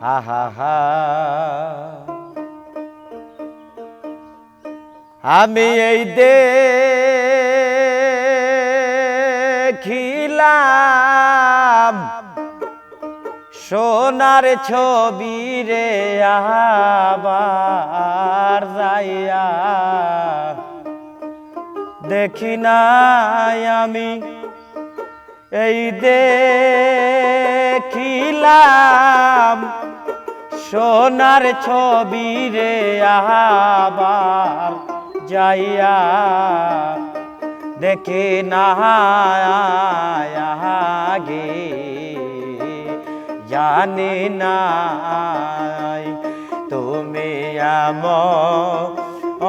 হা হা হা। আমি এই দেখিলাম সোনার ছবি রে আবার যাইয়া। দেখি নাই আমি এই দেখিলাম সোনার ছবি রে আবার যাইয়া দেখে না আগে। জানি নাই তুমি আম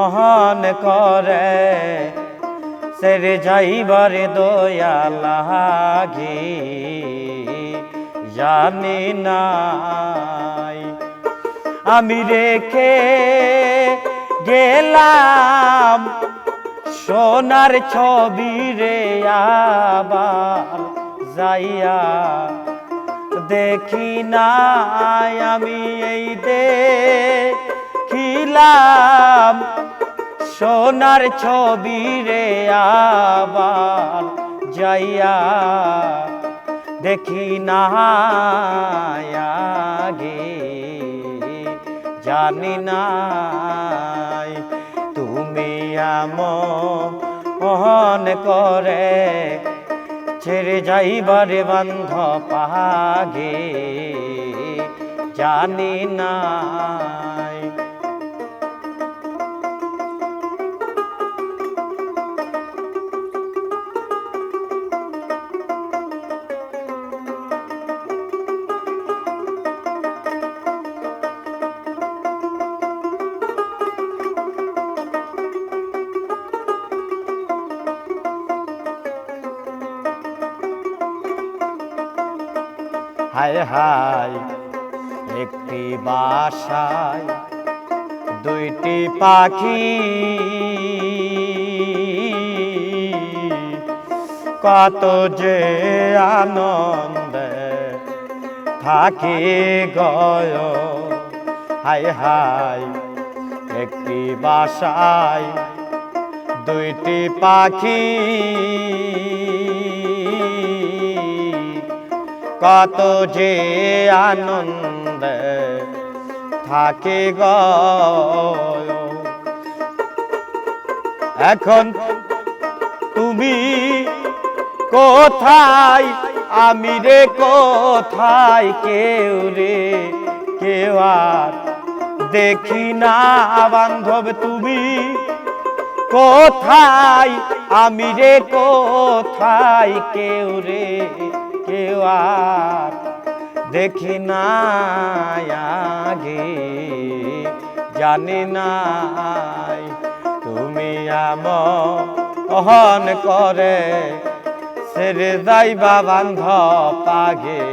অহন করে সেরে যাইবার দয়া লাগে। জানি নাই আমি রেখে গেলাম সোনার ছবি রে আবার যাইয়া দেখি না আমি এই দে দেখিলাম সোনার ছবি রে আবার যাইয়া দেখি না আগে। জানি নাই। তুমি আম আমন করে ছেড়ে যাইবারে বান্ধ পাগে জানি নাই। হায় একটি বাসায় দুইটি পাখি। কত যে আনন্দে থাকি গয় হায় হায় একটি বাসায় দুইটি পাখি। কত যে আনন্দ থাকে গ। এখন তুমি কোথায়? আমি রে কোথায়? কেউ রে, কেউ আর দেখি না। বান্ধব, তুমি কোথায়? আমি রে কোথায়? কেউ রে কেউ আর দেখি না আগে, জানি নাই তুমি আম অহন করে সেরে যাইবা বান্ধ পাগে,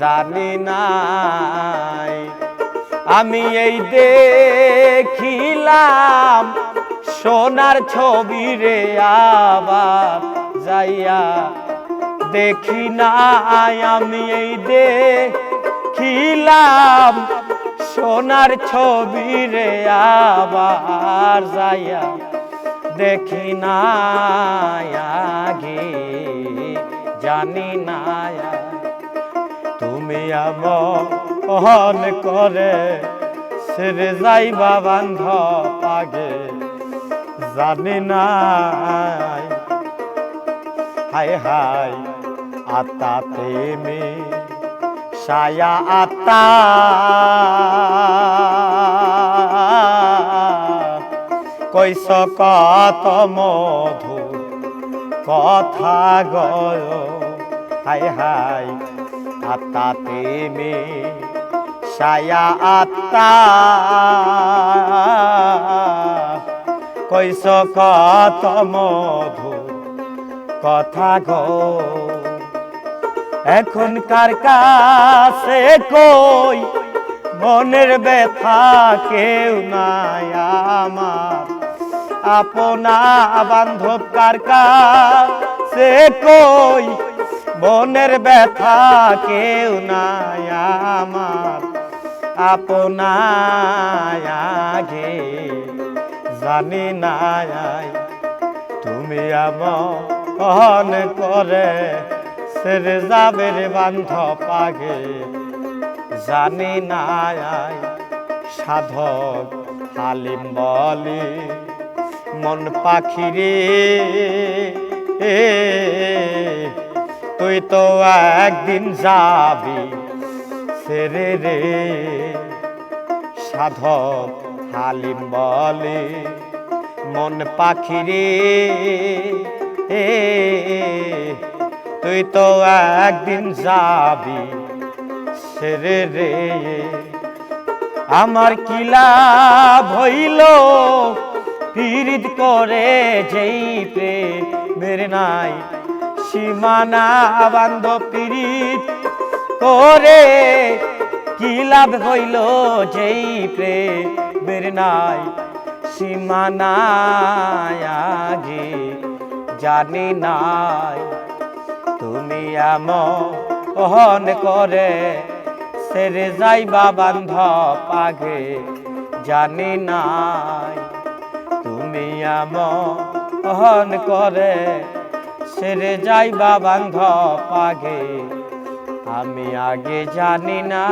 জানি নাই। আমি এই দেখিলাম সোনার ছবি রে আবার যাইয়া দেখি নাই আমি এই দেখিলাম। সোনার ছবি রে আবার যাইয়া দেখি নাই আগে, জানি না তুমি আমন করে সেরে যাইবা বান্ধ আগে, জানি না হায় হায় আত্মাতে মে সায়া আত্মা। কৈছ কত মধু, কথা গয় হায় হায়। আত্মাতে মে সায়া আত্মা। কৈছ কত মধু, কথা গো এখনকার কাছে কই? মনের ব্যথা কেউ নাই আমার। আপনা বান্ধব কার কাছে কই? মনের ব্যথা কেউ নাই আমার। আপনায় আগে জানি না তুমি আমন করে সেরে যাবে বান্ধ পাগে। জানি না সাধক হালিম বলি, মন পাখি রে। তুই তো একদিন যাবি সেরে রে। সাধক হালিম বলে, মন পাখি রে। তুই তো একদিন যাবি সেরে রে। আমার কিলা ভইল পীড়িত করে যেই প্রেমের নাই, সীমানা বান্ধ পীড়িত করে কি লাভ হইল যেই প্রেমের নাই, সীমানায় আগে জানি নাই। তুমি আমন করে। সেরে যাইবা বান্ধ পাগে জানি নাই তুমি আমন করে। সেরে যাইবা বান্ধ পাগে আমি আগে জানি না